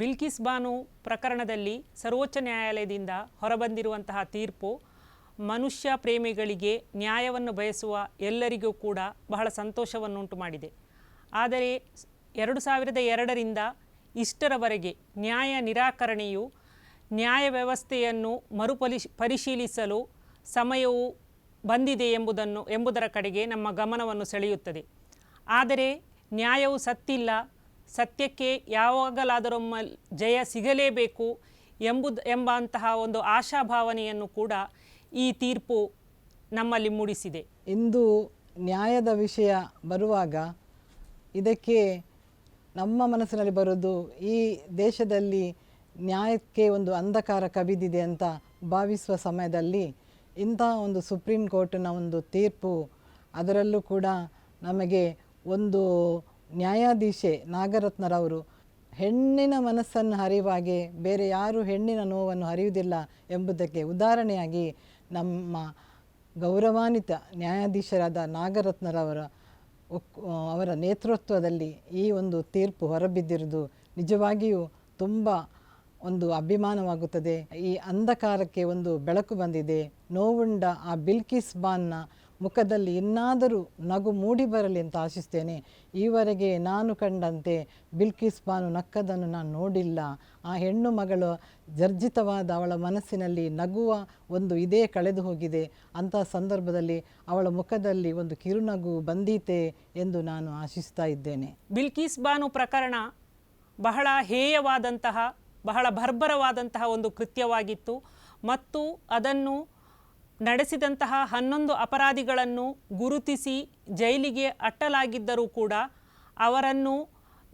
ಬಿಲ್ಕಿಸ್ ಬಾನು ಪ್ರಕರಣದಲ್ಲಿ ಸರ್ವೋಚ್ಚ ನ್ಯಾಯಾಲಯದಿಂದ ಹೊರಬಂದಿರುವಂತಹ ತೀರ್ಪು ಮನುಷ್ಯ ಪ್ರೇಮಿಗಳಿಗೆ ನ್ಯಾಯವನ್ನು ಬಯಸುವ ಎಲ್ಲರಿಗೂ ಕೂಡ ಬಹಳ ಸಂತೋಷವನ್ನುಂಟು ಮಾಡಿದೆ. ಆದರೆ ಎರಡು ಸಾವಿರದ ಎರಡರಿಂದ ಇಷ್ಟರವರೆಗೆ ನ್ಯಾಯ ನಿರಾಕರಣೆಯು ನ್ಯಾಯ ವ್ಯವಸ್ಥೆಯನ್ನು ಮರುಪರಿಶ್ ಪರಿಶೀಲಿಸಲು ಸಮಯವು ಬಂದಿದೆ ಎಂಬುದನ್ನು, ಎಂಬುದರ ಕಡೆಗೆ ನಮ್ಮ ಗಮನವನ್ನು ಸೆಳೆಯುತ್ತದೆ. ಆದರೆ ನ್ಯಾಯವು ಸತ್ತಿಲ್ಲ ಸತ್ಯಕ್ಕೆ ಯಾವಾಗಲಾದರೊಮ್ಮ ಜಯ ಸಿಗಲೇಬೇಕು ಎಂಬುದು ಎಂಬಂತಹ ಒಂದು ಆಶಾಭಾವನೆಯನ್ನು ಕೂಡ ಈ ತೀರ್ಪು ನಮ್ಮಲ್ಲಿ ಮೂಡಿಸಿದೆ. ಇಂದು ನ್ಯಾಯದ ವಿಷಯ ಬರುವಾಗ ಇದಕ್ಕೆ ನಮ್ಮ ಮನಸ್ಸಿನಲ್ಲಿ ಬರೋದು ಈ ದೇಶದಲ್ಲಿ ನ್ಯಾಯಕ್ಕೆ ಒಂದು ಅಂಧಕಾರ ಕವಿದಿದೆ ಅಂತ ಭಾವಿಸುವ ಸಮಯದಲ್ಲಿ ಇಂಥ ಒಂದು ಸುಪ್ರೀಂ ಕೋರ್ಟಿನ ಒಂದು ತೀರ್ಪು ಅದರಲ್ಲೂ ಕೂಡ ನಮಗೆ ಒಂದು ನ್ಯಾಯಾಧೀಶೆ ನಾಗರತ್ನರವರು, ಹೆಣ್ಣಿನ ಮನಸ್ಸನ್ನು ಹರಿವಾಗೆ ಬೇರೆ ಯಾರು ಹೆಣ್ಣಿನ ನೋವನ್ನು ಹರಿಯುವುದಿಲ್ಲ ಎಂಬುದಕ್ಕೆ ಉದಾಹರಣೆಯಾಗಿ ನಮ್ಮ ಗೌರವಾನ್ವಿತ ನ್ಯಾಯಾಧೀಶರಾದ ನಾಗರತ್ನರವರ ಅವರ ನೇತೃತ್ವದಲ್ಲಿ ಈ ಒಂದು ತೀರ್ಪು ಹೊರಬಿದ್ದಿರುವುದು ನಿಜವಾಗಿಯೂ ತುಂಬ ಒಂದು ಅಭಿಮಾನವಾಗುತ್ತದೆ. ಈ ಅಂಧಕಾರಕ್ಕೆ ಒಂದು ಬೆಳಕು ಬಂದಿದೆ. ನೋವುಂಡ ಆ ಬಿಲ್ಕಿಸ್ ಬಾನ್ನ ಮುಖದಲ್ಲಿ ಇನ್ನಾದರೂ ನಗು ಮೂಡಿ ಬರಲಿ ಅಂತ ಆಶಿಸ್ತೇನೆ. ಈವರೆಗೆ ನಾನು ಕಂಡಂತೆ ಬಿಲ್ಕಿಸ್ ಬಾನು ನಕ್ಕದನ್ನು ನಾನು ನೋಡಿಲ್ಲ. ಆ ಹೆಣ್ಣು ಮಗಳು ಜರ್ಜಿತವಾದ ಅವಳ ಮನಸ್ಸಿನಲ್ಲಿ ನಗುವ ಒಂದು ಇದೇ ಕಳೆದು ಹೋಗಿದೆ. ಅಂತಹ ಸಂದರ್ಭದಲ್ಲಿ ಅವಳ ಮುಖದಲ್ಲಿ ಒಂದು ಕಿರುನಗು ಬಂದೀತೆ ಎಂದು ನಾನು ಆಶಿಸ್ತಾ ಇದ್ದೇನೆ. ಬಿಲ್ಕಿಸ್ ಬಾನು ಪ್ರಕರಣ ಬಹಳ ಹೇಯವಾದಂತಹ, ಬಹಳ ಬರ್ಬರವಾದಂತಹ ಒಂದು ಕೃತ್ಯವಾಗಿತ್ತು. ಮತ್ತು ಅದನ್ನು ನಡೆಸಿದಂತಹ ಹನ್ನೊಂದು ಅಪರಾಧಿಗಳನ್ನು ಗುರುತಿಸಿ ಜೈಲಿಗೆ ಅಟ್ಟಲಾಗಿದ್ದರೂ ಕೂಡ ಅವರನ್ನು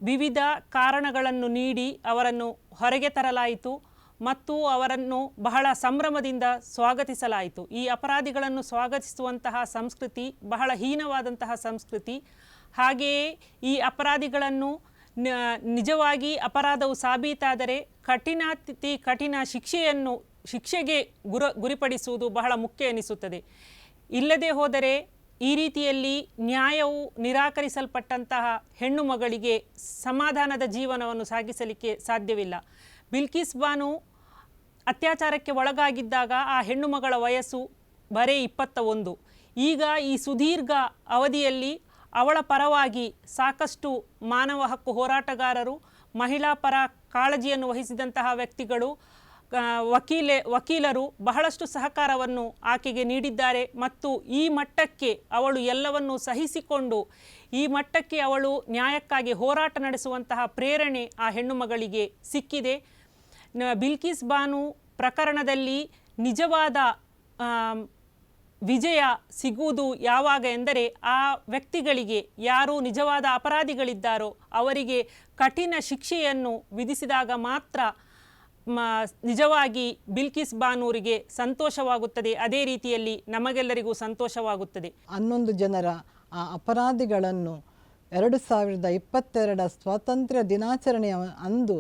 ವಿವಿಧ ಕಾರಣಗಳನ್ನು ನೀಡಿ ಅವರನ್ನು ಹೊರಗೆ ತರಲಾಯಿತು ಮತ್ತು ಅವರನ್ನು ಬಹಳ ಸಂಭ್ರಮದಿಂದ ಸ್ವಾಗತಿಸಲಾಯಿತು. ಈ ಅಪರಾಧಿಗಳನ್ನು ಸ್ವಾಗತಿಸುವಂತಹ ಸಂಸ್ಕೃತಿ, ಬಹಳ ಹೀನವಾದಂತಹ ಸಂಸ್ಕೃತಿ. ಹಾಗೆಯೇ ಈ ಅಪರಾಧಿಗಳನ್ನು ನಿಜವಾಗಿ ಅಪರಾಧವು ಸಾಬೀತಾದರೆ ಕಠಿಣಾತಿ, ಕಠಿಣ ಶಿಕ್ಷೆಯನ್ನು ಶಿಕ್ಷೆಗೆ ಗುರ, ಗುರಿಪಡಿಸುವುದು ಬಹಳ ಮುಖ್ಯ ಎನಿಸುತ್ತದೆ. ಇಲ್ಲದೆ ಹೋದರೆ ಈ ರೀತಿಯಲ್ಲಿ ನ್ಯಾಯವು ನಿರಾಕರಿಸಲ್ಪಟ್ಟಂತಹ ಹೆಣ್ಣು ಮಗಳಿಗೆ ಸಮಾಧಾನದ ಜೀವನವನ್ನು ಸಾಗಿಸಲಿಕ್ಕೆ ಸಾಧ್ಯವಿಲ್ಲ. ಬಿಲ್ಕಿಸ್ ಬಾನು ಅತ್ಯಾಚಾರಕ್ಕೆ ಒಳಗಾಗಿದ್ದಾಗ ಆ ಹೆಣ್ಣು ಮಗಳ ವಯಸ್ಸು ಬರೇ ಇಪ್ಪತ್ತ ಒಂದು ಈಗ ಈ ಸುದೀರ್ಘ ಅವಧಿಯಲ್ಲಿ ಅವಳ ಪರವಾಗಿ ಸಾಕಷ್ಟು ಮಾನವ ಹಕ್ಕು ಹೋರಾಟಗಾರರು, ಮಹಿಳಾ ಪರ ಕಾಳಜಿಯನ್ನು ವಹಿಸಿದಂತಹ ವ್ಯಕ್ತಿಗಳು ವಕೀಲೆ, ವಕೀಲರು ಬಹಳಷ್ಟು ಸಹಕಾರವನ್ನು ಆಕೆಗೆ ನೀಡಿದ್ದಾರೆ ಮತ್ತು ಈ ಮಟ್ಟಕ್ಕೆ ಅವಳು ಎಲ್ಲವನ್ನು ಸಹಿಸಿಕೊಂಡು, ಈ ಮಟ್ಟಕ್ಕೆ ಅವಳು ನ್ಯಾಯಕ್ಕಾಗಿ ಹೋರಾಟ ನಡೆಸುವಂತಹ ಪ್ರೇರಣೆ ಆ ಹೆಣ್ಣು ಮಗಳಿಗೆ ಸಿಕ್ಕಿದೆ. ಬಿಲ್ಕಿಸ್ ಬಾನು ಪ್ರಕರಣದಲ್ಲಿ ನಿಜವಾದ ವಿಜಯ ಸಿಗುವುದು ಯಾವಾಗ ಎಂದರೆ ಆ ವ್ಯಕ್ತಿಗಳಿಗೆ ಯಾರು ನಿಜವಾದ ಅಪರಾಧಿಗಳಿದ್ದಾರೋ ಅವರಿಗೆ ಕಠಿಣ ಶಿಕ್ಷೆಯನ್ನು ವಿಧಿಸಿದಾಗ ಮಾತ್ರ ನಿಜವಾಗಿ ಬಿಲ್ಕಿಸ್ ಬಾನೂರಿಗೆ ಸಂತೋಷವಾಗುತ್ತದೆ. ಅದೇ ರೀತಿಯಲ್ಲಿ ನಮಗೆಲ್ಲರಿಗೂ ಸಂತೋಷವಾಗುತ್ತದೆ. ಹನ್ನೊಂದು ಜನರ ಆ ಅಪರಾಧಿಗಳನ್ನು ಎರಡು ಸಾವಿರದ ಇಪ್ಪತ್ತೆರಡ ಸ್ವಾತಂತ್ರ್ಯ ದಿನಾಚರಣೆಯ ಅಂದು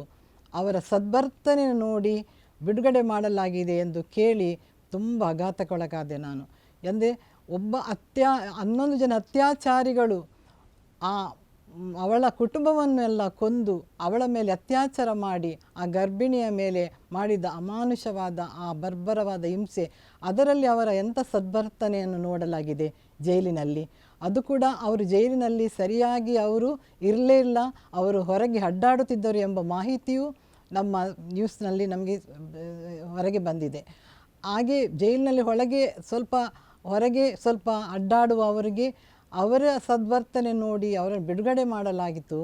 ಅವರ ಸದ್ವರ್ತನೆ ನೋಡಿ ಬಿಡುಗಡೆ ಮಾಡಲಾಗಿದೆ ಎಂದು ಕೇಳಿ ತುಂಬ ಆಘಾತಕ್ಕೊಳಗಾದೆ ನಾನು. ಎಂದೇ ಒಬ್ಬ ಅತ್ಯಾ ಹನ್ನೊಂದು ಜನ ಅತ್ಯಾಚಾರಿಗಳು ಆ ಮ್, ಅವಳ ಕುಟುಂಬವನ್ನೆಲ್ಲ ಕೊಂದು ಅವಳ ಮೇಲೆ ಅತ್ಯಾಚಾರ ಮಾಡಿ ಆ ಗರ್ಭಿಣಿಯ ಮೇಲೆ ಮಾಡಿದ ಅಮಾನುಷವಾದ ಆ ಬರ್ಬರವಾದ ಹಿಂಸೆ, ಅದರಲ್ಲಿ ಅವರ ಎಂಥ ಸದ್ವರ್ತನೆಯನ್ನು ನೋಡಲಾಗಿದೆ ಜೈಲಿನಲ್ಲಿ. ಅದು ಕೂಡ ಅವರು ಜೈಲಿನಲ್ಲಿ ಸರಿಯಾಗಿ ಅವರು ಇರಲೇ ಇಲ್ಲ, ಅವರು ಹೊರಗೆ ಅಡ್ಡಾಡುತ್ತಿದ್ದರು ಎಂಬ ಮಾಹಿತಿಯು ನಮ್ಮ ನ್ಯೂಸ್ನಲ್ಲಿ ನಮಗೆ, ಹೊರಗೆ ಬಂದಿದೆ. ಹಾಗೆ ಜೈಲಿನಲ್ಲಿ ಒಳಗೆ ಸ್ವಲ್ಪ, ಹೊರಗೆ ಸ್ವಲ್ಪ ಅಡ್ಡಾಡುವ ಅವರಿಗೆ ಅವರ ಸದ್ವರ್ತನೆ ನೋಡಿ ಅವರನ್ನು ಬಿಡುಗಡೆ ಮಾಡಲಾಗಿತ್ತು.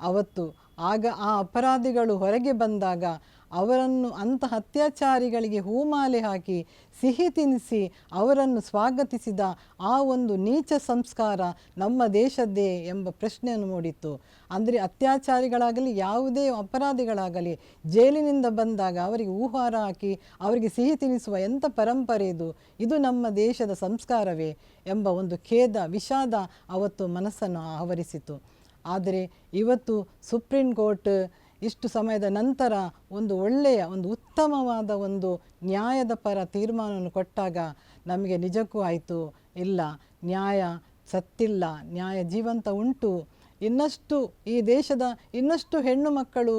ಅವತ್ತು ಆಗ ಆ ಅಪರಾಧಿಗಳು ಹೊರಗೆ ಬಂದಾಗ ಅವರನ್ನು ಅಂತಹ ಅತ್ಯಾಚಾರಿಗಳಿಗೆ ಹೂಮಾಲೆ ಹಾಕಿ ಸಿಹಿ ತಿನ್ನಿಸಿ ಅವರನ್ನು ಸ್ವಾಗತಿಸಿದ ಆ ಒಂದು ನೀಚ ಸಂಸ್ಕಾರ ನಮ್ಮ ದೇಶದ್ದೇ ಎಂಬ ಪ್ರಶ್ನೆಯನ್ನು ಮೂಡಿತ್ತು. ಅಂದರೆ ಅತ್ಯಾಚಾರಿಗಳಾಗಲಿ, ಯಾವುದೇ ಅಪರಾಧಿಗಳಾಗಲಿ, ಜೈಲಿನಿಂದ ಬಂದಾಗ ಅವರಿಗೆ ಊಹಾರ ಹಾಕಿ ಅವರಿಗೆ ಸಿಹಿ ತಿನ್ನಿಸುವ ಎಂಥ ಪರಂಪರೆ ಇದು? ಇದು ನಮ್ಮ ದೇಶದ ಸಂಸ್ಕಾರವೇ ಎಂಬ ಒಂದು ಖೇದ, ವಿಷಾದ ಅವತ್ತು ಮನಸ್ಸನ್ನು ಆವರಿಸಿತು. ಆದರೆ ಇವತ್ತು ಸುಪ್ರೀಂ ಕೋರ್ಟ್ ಇಷ್ಟು ಸಮಯದ ನಂತರ ಒಂದು ಒಳ್ಳೆಯ, ಒಂದು ಉತ್ತಮವಾದ ಒಂದು ನ್ಯಾಯದ ಪರ ತೀರ್ಮಾನವನ್ನು ಕೊಟ್ಟಾಗ ನಮಗೆ ನಿಜಕ್ಕೂ ಆಯಿತು. ಇಲ್ಲ, ನ್ಯಾಯ ಸತ್ತಿಲ್ಲ, ನ್ಯಾಯ ಜೀವಂತ ಉಂಟು. ಇನ್ನಷ್ಟು ಈ ದೇಶದ ಇನ್ನಷ್ಟು ಹೆಣ್ಣು ಮಕ್ಕಳು,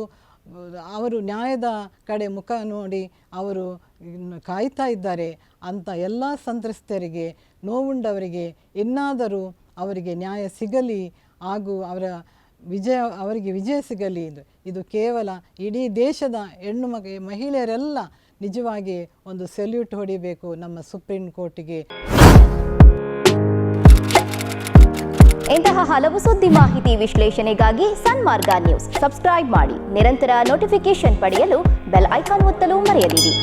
ಅವರು ನ್ಯಾಯದ ಕಡೆ ಮುಖ ನೋಡಿ ಅವರು ಕಾಯ್ತಾ ಇದ್ದಾರೆ. ಅಂತ ಎಲ್ಲ ಸಂತ್ರಸ್ತರಿಗೆ, ನೋವುಂಡವರಿಗೆ, ಇನ್ನಾದರೂ ಅವರಿಗೆ ನ್ಯಾಯ ಸಿಗಲಿ. ಹಾಗೂ ಅವರ ವಿಜಯ, ಅವರಿಗೆ ವಿಜಯ ಸಿಗಲಿ ಇದು ಇದು ಕೇವಲ ಇಡೀ ದೇಶದ ಹೆಣ್ಣು ಮಗ, ಮಹಿಳೆಯರೆಲ್ಲ ನಿಜವಾಗಿ ಒಂದು ಸೆಲ್ಯೂಟ್ ಹೊಡಿಬೇಕು ನಮ್ಮ ಸುಪ್ರೀಂ ಕೋರ್ಟಿಗೆ. ಇಂತಹ ಹಲವು ಸುದ್ದಿ ಮಾಹಿತಿ ವಿಶ್ಲೇಷಣೆಗಾಗಿ ಸನ್ಮಾರ್ಗ ನ್ಯೂಸ್. ಸಬ್ಸ್ಕ್ರೈಬ್ ಮಾಡಿ. ನಿರಂತರ ನೋಟಿಫಿಕೇಶನ್ ಪಡೆಯಲು ಬೆಲ್ ಐಕಾನ್ ಒತ್ತಲು ಮರೆಯದಿರಿ.